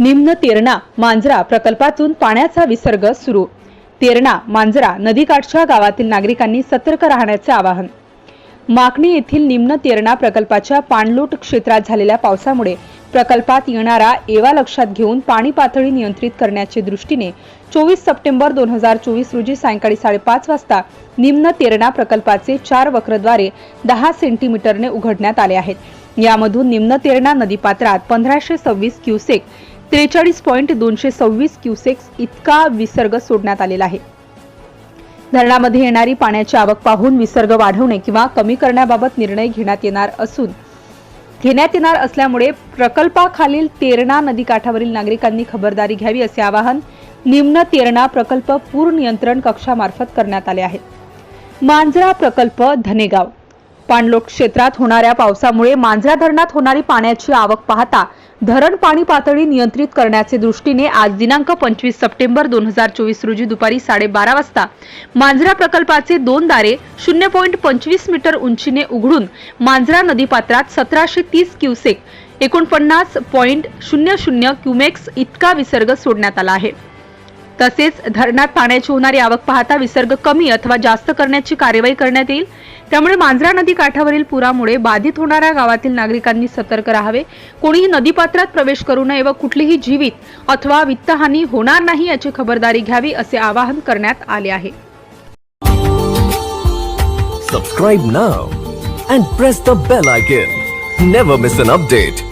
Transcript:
निम्न तेरणा मांजरा प्रकल्पातून पाण्याचा विसर्ग सुरू. तेरणा मांजरा नदीकाठच्या गावातील नागरिकांनी सतर्क राहण्याचे आवाहन. माकणी येथील निम्न तेरणा प्रकल्पाच्या पाणलोट क्षेत्रात झालेल्या पावसामुळे प्रकल्पात येणारा एवा लक्षात घेऊन पाणी पातळी नियंत्रित करण्याच्या दृष्टीने चोवीस सप्टेंबर दोन हजार चोवीस रोजी सायंकाळी साडेपाच वाजता निम्न तेरणा प्रकल्पाचे चार वक्रद्वारे दहा सेंटीमीटरने उघडण्यात आले आहेत. यामधून निम्न तेरणा नदीपात्रात पंधराशे सव्वीस क्युसेक त्रेचाळीस पॉईंट दोनशे सव्वीस क्युसेक्स इतका विसर्ग सोडण्यात आलेला आहे. धरणामध्ये येणारी पाण्याची आवक पाहून विसर्ग वाढवणे किंवा कमी करण्याबाबत निर्णय घेण्यात येणार असून घेण्यात येणार असल्यामुळे प्रकल्पाखालील तेरणा नदीकाठावरील नागरिकांनी खबरदारी घ्यावी असे आवाहन निम्न तेरणा प्रकल्प पूर नियंत्रण कक्षामार्फत करण्यात आले आहे. मांजरा प्रकल्प धनेगाव पाणलोट क्षेत्रात होणाऱ्या पावसामुळे मांजरा धरणात होणारी पाण्याची आवक पाहता धरण पाणी पातळी नियंत्रित करण्याचे दृष्टीने आज दिनांक पंचवीस सप्टेंबर दोन हजार चोवीस रोजी दुपारी साडेबारा वाजता मांजरा प्रकल्पाचे दोन दारे शून्य पॉईंट पंचवीस मीटर उंचीने उघडून मांजरा नदीपात्रात सतराशे तीस क्युसेक एकोणपन्नास पॉईंट शून्य शून्य क्युमेक्स इतका विसर्ग सोडण्यात आला आहे. तसेच धरणात पाण्याची होणारी आवक पाहता विसर्ग कमी अथवा जास्त करण्याची कार्यवाही करण्यात येईल त्यामुळे मांजरा नदी काठावरील पुरामुळे बाधित होणाऱ्या गावातील नागरिकांनी सतर्क राहावे कोणीही नदीपात्रात प्रवेश करू नये व कुठलीही जीवित अथवा वित्तहानी होणार नाही याची खबरदारी घ्यावी असे आवाहन करण्यात आले आहे Subscribe now and press the bell icon. Never miss an update.